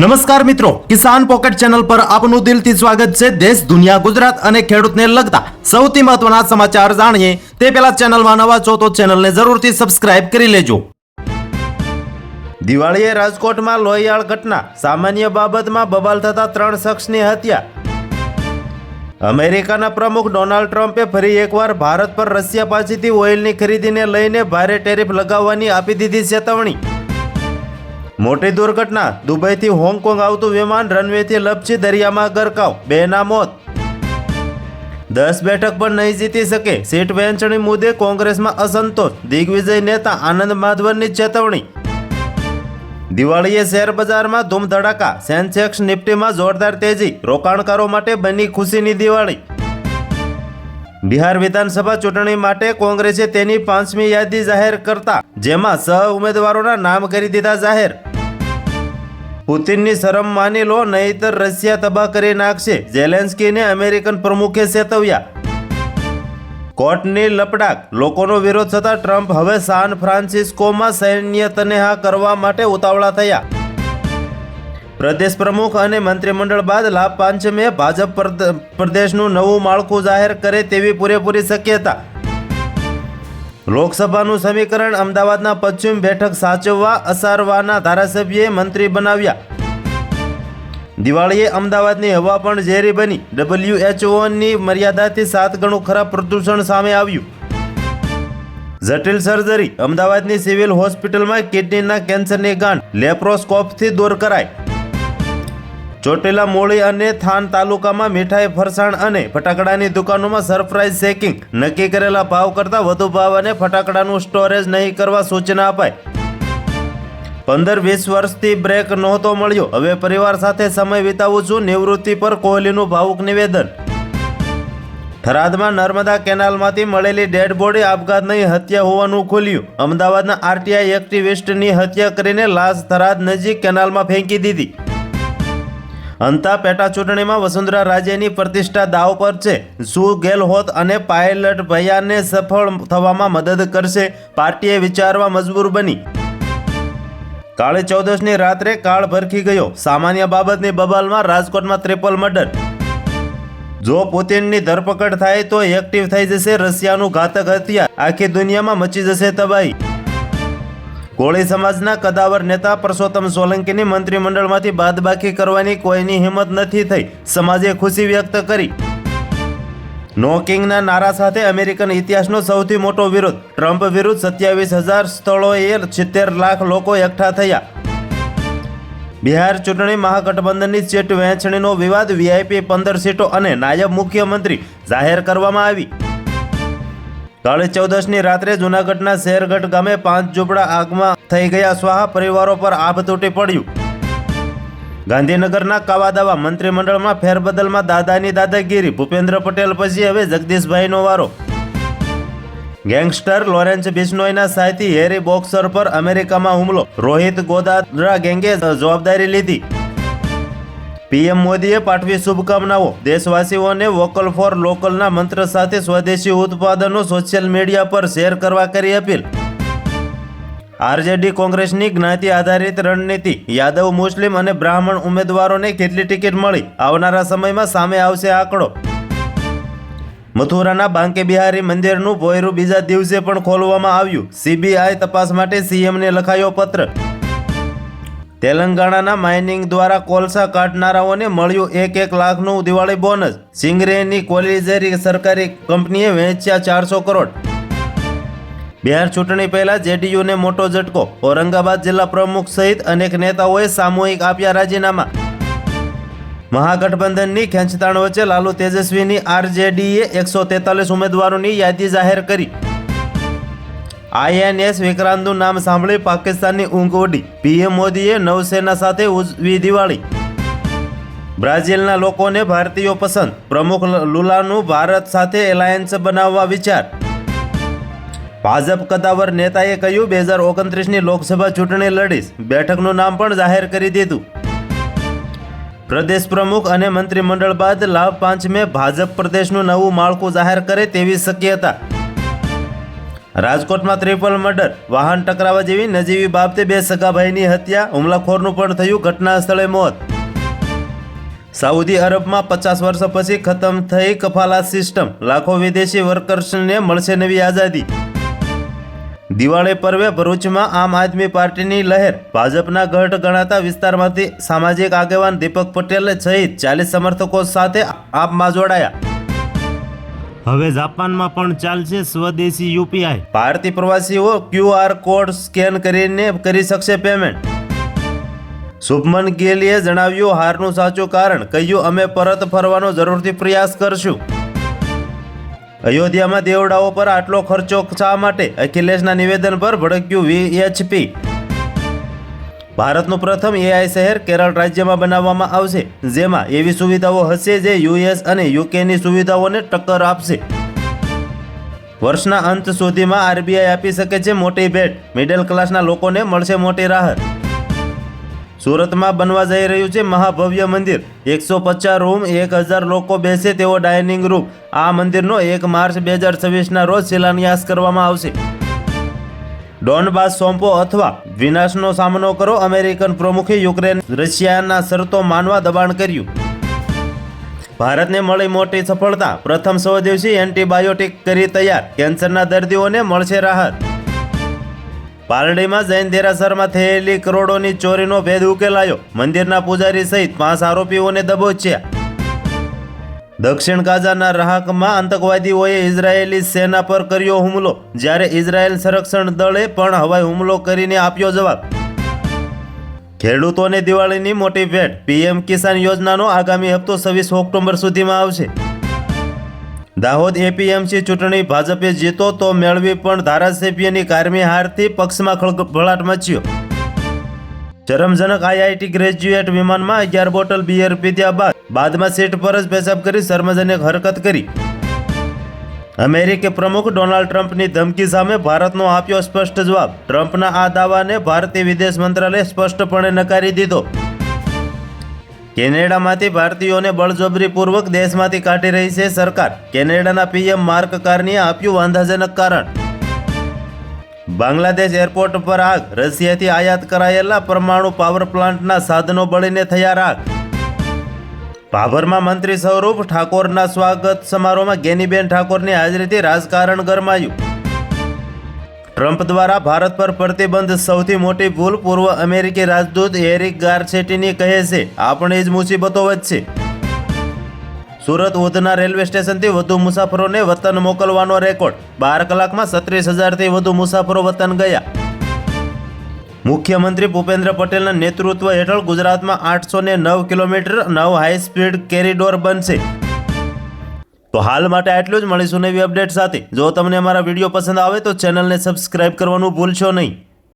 નમસ્કાર મિત્રો, કિસાન pocket channel પર આપનું દિલથી સ્વાગત છે. દેશ, દુનિયા, ગુજરાત અને ખેડૂતને લગતા સૌથી મહત્વના સમાચાર જાણીએ. તે પહેલા ચેનલમાં નવા છો તો ચેનલને જરૂરથી સબસ્ક્રાઇબ કરી લેજો. દિવાળીએ રાજકોટમાં લોહિયાળ ઘટના. સામાન્ય બાબતમાં બબાલ થતા ત્રણ શખ્સની હત્યા. અમેરિકાના પ્રમુખ ડોનાલ્ડ ટ્રમ્પે ફરી એકવાર ભારત પર રશિયા પાસેથી ઓઇલની ખરીદીને લઈને ભારે ટેરિફ લગાવવાની આપી દીધી ચેતવણી. મોટી દુર્ઘટના. દુબઈથી હોંગકોંગ આવતું વિમાન રનવેથી લપસી દરિયામાં ગરકાવ. બેના મોત. દસ બેઠક પણ નહીં જીતી શકે. સીટ વહેંચણી મુદ્દે કોંગ્રેસમાં અસંતોષ. દિગ્વિજય નેતા આનંદ માધવનની ચેતવણી. દિવાળીએ શેર બજારમાં ધૂમ ધડાકા સેન્સેક્સ નિફ્ટીમાં જોરદાર તેજી. રોકાણકારો માટે બની ખુશીની દિવાળી. બિહાર વિધાનસભા ચૂંટણી માટે કોંગ્રેસે તેની પાંચમી યાદી જાહેર કરતા. જેમાં સહ ઉમેદવારોના નામ કરી દીધા જાહેર. પુતિનની શરમ માની લો, નહીતર રશિયા તબાહ કરી નાખશે. ઝેલેન્સ્કીને અમેરિકન પ્રમુખે ચેતવ્યા કોર્ટની લપડાક. લોકોનો વિરોધ થતાં ટ્રમ્પ હવે સાન ફ્રાન્સિસ્કોમાં સૈન્ય તનેહા કરવા માટે ઉતાવળા થયા. પ્રદેશ પ્રમુખ અને મંત્રીમંડળ બાદ લાભ પાંચમે ભાજપ પ્રદેશનું નવું માળખું જાહેર કરે તેવી પૂરેપૂરી શક્યતા. લોકસભાનું સમીકરણ અમદાવાદના પશ્ચિમ બેઠક સાચવવા અસારવાના ધારાસભ્યએ મંત્રી બનાવ્યા. દિવાળીએ અમદાવાદની હવા પણ ઝેરી બની. ડબલ્યુએચઓની મર્યાદાથી સાત ગણું ખરાબ પ્રદૂષણ સામે આવ્યું. જટિલ સર્જરી. અમદાવાદની સિવિલ હોસ્પિટલમાં કિડનીના કેન્સરની ગાંઠ. લેપ્રોસ્કોપથી દૂર કરાય. ચોટીલા મૂળી અને થાન તાલુકામાં મીઠાઈ, ફરસાણ અને ફટાકડાની દુકાનોમાં સરપ્રાઇઝ ચેકિંગ નક્કી કરેલા ભાવ કરતાં વધુ ભાવ અને ફટાકડાનું સ્ટોરેજ નહીં કરવા સૂચના અપાય પંદર વીસ વર્ષથી બ્રેક નહોતો મળ્યો. હવે પરિવાર સાથે સમય વિતાવું છું. નિવૃત્તિ પર કોહલીનું ભાવુક નિવેદન. થરાદમાં નર્મદા કેનાલમાંથી મળેલી ડેડ બોડી આપઘાત નહીં હત્યા હોવાનું ખુલ્યું. અમદાવાદના આરટીઆઈ એક્ટિવિસ્ટની હત્યા કરીને લાશ થરાદ નજીક કેનાલમાં ફેંકી દીધી. અંતા પેટા ચૂંટણીમાં વસુંધરા રાજ્યની પ્રતિષ્ઠા દાવ પર છે. શું ગેલહોત અને પાયલટ ભૈયાને સફળ થવામાં મદદ કરશે. પાર્ટીએ વિચારવા મજબૂર બની. કાળે ચૌદશની રાત્રે કાળ ભરખી ગયો. સામાન્ય બાબતની બબાલમાં રાજકોટમાં ત્રિપલ મર્ડર. જો પુતિનની ધરપકડ થાય તો એક્ટિવ થઈ જશે રશિયાનું ઘાતક હત્યા આખી દુનિયામાં મચી જશે તબાહી. કોળી સમાજના કદાવર નેતા પરસોત્તમ સોલંકીની મંત્રીમંડળમાંથી બાદબાકી કરવાની કોઈની હિંમત નથી થઈ. સમાજે ખુશી વ્યક્ત કરી. નો કિંગના નારા સાથે અમેરિકન ઇતિહાસનો સૌથી મોટો વિરોધ. ટ્રમ્પ વિરુદ્ધ સત્યાવીસ હજાર સ્થળોએ સિત્તેર લાખ લોકો એકઠા થયા. બિહાર ચૂંટણી મહાગઠબંધનની સીટ વહેંચણીનો વિવાદ વીઆઈપી પંદર સીટો અને નાયબ મુખ્યમંત્રી જાહેર કરવામાં આવી. કાળી ચૌદસની રાત્રે જૂનાગઢના શેરગઢ ગામે પાંચ ઝૂંપડા આગમાં થઈ ગયા. સ્વાહા પરિવારો પર આભ તૂટી પડ્યું. ગાંધીનગરના કાવાદાવા મંત્રીમંડળમાં ફેરબદલમાં દાદાની દાદાગીરી. ભૂપેન્દ્ર પટેલ પછી હવે જગદીશભાઈનો વારો. ગેંગસ્ટર લોરેન્સ બિશ્નોઈના સાથી હેરી બોક્સર પર અમેરિકામાં હુમલો. રોહિત ગોદાદરા ગેંગે જવાબદારી લીધી. પીએમ મોદીએ પાઠવી શુભકામનાઓ. દેશવાસીઓને વોકલ ફોર લોકલના મંત્ર સાથે સ્વદેશી ઉત્પાદનો સોશિયલ મીડિયા પર શેર કરવા કરી અપીલ. આરજેડી કોંગ્રેસની જ્ઞાતિ આધારિત રણનીતિ. યાદવ મુસ્લિમ અને બ્રાહ્મણ ઉમેદવારોને કેટલી ટિકિટ મળી? આવનારા સમયમાં સામે આવશે આંકડો. મથુરાના બાંકે બિહારી મંદિરનું ભોયરું બીજા દિવસે પણ ખોલવામાં આવ્યું. સીબીઆઈ તપાસ માટે સીએમને લખાયો પત્ર. તેલંગાણાના માઇનિંગ દ્વારા કોલસા કાઢનારાઓને મળ્યું એક એક લાખનું દિવાળી બોનસ. સિંગરેની કોલિઝેરી સરકારી કંપનીએ વેચ્યા ચારસો કરોડ. બિહાર ચૂંટણી પહેલા જેડીયુને મોટો ઝટકો. ઔરંગાબાદ જિલ્લા પ્રમુખ સહિત અનેક નેતાઓએ સામૂહિક આપ્યા રાજીનામા. મહાગઠબંધનની ખેંચતાણ વચ્ચે લાલુ તેજસ્વીની આરજેડીએ એકસો તેતાલીસ ઉમેદવારોની યાદી જાહેર કરી. આઈએનએસ વિક્રાંતનું નામ સાંભળી પાકિસ્તાનની ઊંઘ ઉડી પીએમ મોદીએ નૌસેના સાથે ઉજવી દિવાળી. બ્રાઝિલના લોકોને ભારતીયો પસંદ. પ્રમુખ લુલાનું ભારત સાથે એલાયન્સ બનાવવા વિચાર. ભાજપ કદાવર નેતાએ કહ્યું, બે હજાર ઓગણત્રીસની લોકસભા ચૂંટણી લડીશ. બેઠકનું નામ પણ જાહેર કરી દીધું. પ્રદેશ પ્રમુખ અને મંત્રીમંડળ બાદ લાભ પાંચમે ભાજપ પ્રદેશનું નવું માળખું જાહેર કરે તેવી શક્યતા. રાજકોટમાં ત્રિપલ મર્ડર, વાહન ટકરાવા જેવી નજીવી બાબતે બે સગાભાઈની હત્યા, હુમલાખોરનું પણ થયું ઘટના સ્થળે મોત. સાઉદી અરબમાં પચાસ વર્ષ પછી ખતમ થઈ કફાલા સિસ્ટમ, લાખો વિદેશી વર્કર્સને મળશે નવી આઝાદી. દિવાળી પર્વે ભરૂચમાં આમ આદમી પાર્ટીની લહેર, ભાજપના ગઢ ગણાતા વિસ્તારમાંથી સામાજિક આગેવાન દીપક પટેલ સહિત ચાલીસ સમર્થકો સાથે આપમાં જોડાયા. હવે જાપાનમાં પણ ચાલશે સ્વદેશી યુપીઆઈ. ભારતીય પ્રવાસીઓ ક્યુઆર કોડ સ્કેન કરીને કરી શકશે પેમેન્ટ. શુભમન ગિલે જણાવ્યું, હારનું સાચું કારણ કહ્યું અમે પરત ફરવાનો જરૂરથી પ્રયાસ કરશું. અયોધ્યામાં દેવડાઓ પર આટલો ખર્ચો શા માટે? અખિલેશના નિવેદન પર ભડક્યું વીએચપી ભારતનું પ્રથમ એઆઈ શહેર કેરળ રાજ્યમાં બનાવવામાં આવશે, જેમાં એવી સુવિધાઓ હશે જે યુએસ અને યુકેની સુવિધાઓને ટક્કર આપશે. વર્ષના અંત સુધીમાં આરબીઆઈ આપી શકે છે મોટી ભેટ. મિડલ ક્લાસના લોકોને મળશે મોટી રાહત. સુરતમાં બનવા જઈ રહ્યું છે મહાભવ્ય મંદિર. એકસો પચાસ રૂમ, એક હજાર લોકો બેસે તેવો ડાઇનિંગ રૂમ. આ મંદિરનો એક માર્ચ બે હજાર છવ્વીસના રોજ શિલાન્યાસ કરવામાં આવશે. ડોનબાસ સોંપો અથવા વિનાશનો સામનો કરો. અમેરિકન પ્રમુખે યુક્રેન રશિયાના શરતો માનવા દબાણ કર્યું. ભારતને મળી મોટી સફળતા. પ્રથમ સો દિવસી એન્ટીબાયોટિક કરી તૈયાર. કેન્સરના દર્દીઓને મળશે રાહત. પાલડીમાં જૈન દેરાસરમાં થયેલી કરોડોની ચોરીનો ભેદ ઉકેલાયો. મંદિરના પૂજારી સહિત પાંચ આરોપીઓને દબોચ્યા. દક્ષિણ ગાઝાના રાહકમાં આતંકવાદીઓએ ઇઝરાયેલી સેના પર કર્યો હુમલો, જ્યારે ઇઝરાયેલ સંરક્ષણ દળે પણ હવાઈ હુમલો કરીને આપ્યો જવાબ. ખેડૂતોને દિવાળીની મોટી ભેટ, પીએમ કિસાન યોજનાનો આગામી હપ્તો છવ્વીસ ઓક્ટોબર સુધીમાં આવશે. દાહોદ એપીએમસી ચૂંટણી ભાજપે જીતો તો મેળવી પણ ધારાસભ્યની કારમી હારથી પક્ષમાં ખળભળાટ મચ્યો. શરમજનક આઈઆઈટી ગ્રેજ્યુએટ વિમાનમાં અગિયાર બોટલ બિયર પીધ્યા બાદ બાદમાં સીટ પર જ પેશાબ કરી શર્મજનક હરકત કરી. અમેરિકી પ્રમુખ ડોનાલ્ડ ટ્રમ્પની ધમકી સામે ભારતનો આપ્યો સ્પષ્ટ જવાબ. ટ્રમ્પના આ દાવાને ભારતીય વિદેશ મંત્રાલયે સ્પષ્ટપણે નકારી દીધો. કેનેડામાંથી ભારતીયોને બળજબરીપૂર્વક દેશમાંથી કાઢી રહી છે સરકાર. કેનેડાના પીએમ માર્ક કાર્નીએ આપ્યું વાંધાજનક કારણ. બાંગ્લાદેશ એરપોર્ટ પર આગ. રશિયાથી આયાત કરાયેલા પરમાણુ પાવર પ્લાન્ટના સાધનો બળીને થયા રાખ. ભાભરમાં મંત્રી સ્વરૂપ ઠાકોરના સ્વાગત સમારોહમાં ગેનીબેન ઠાકોરની હાજરીથી રાજકારણ ગરમાયું. ટ્રમ્પ દ્વારા ભારત પર પ્રતિબંધ સૌથી મોટી ભૂલ પૂર્વ અમેરિકી રાજદૂત એરિક ગારસેટીની કહે છે, આપણે જ મુસીબતો વચ્ચે સુરત ઉધના રેલવે સ્ટેશનથી વધુ મુસાફરોને વતન મોકલવાનો રેકોર્ડ. બાર કલાકમાં સત્રીસ હજારથી વધુ મુસાફરો વતન ગયા. મુખ્યમંત્રી ભૂપેન્દ્ર પટેલના નેતૃત્વ હેઠળ ગુજરાતમાં આઠસો ને નવ કિલોમીટર નવ હાઈ સ્પીડ કેરિડોર બનશે. તો હાલ માટે આટલું જ. મળીશું નવી અપડેટ સાથે. જો તમને અમારા વીડિયો પસંદ આવે તો ચેનલને સબસ્ક્રાઇબ કરવાનું ભૂલશો નહીં.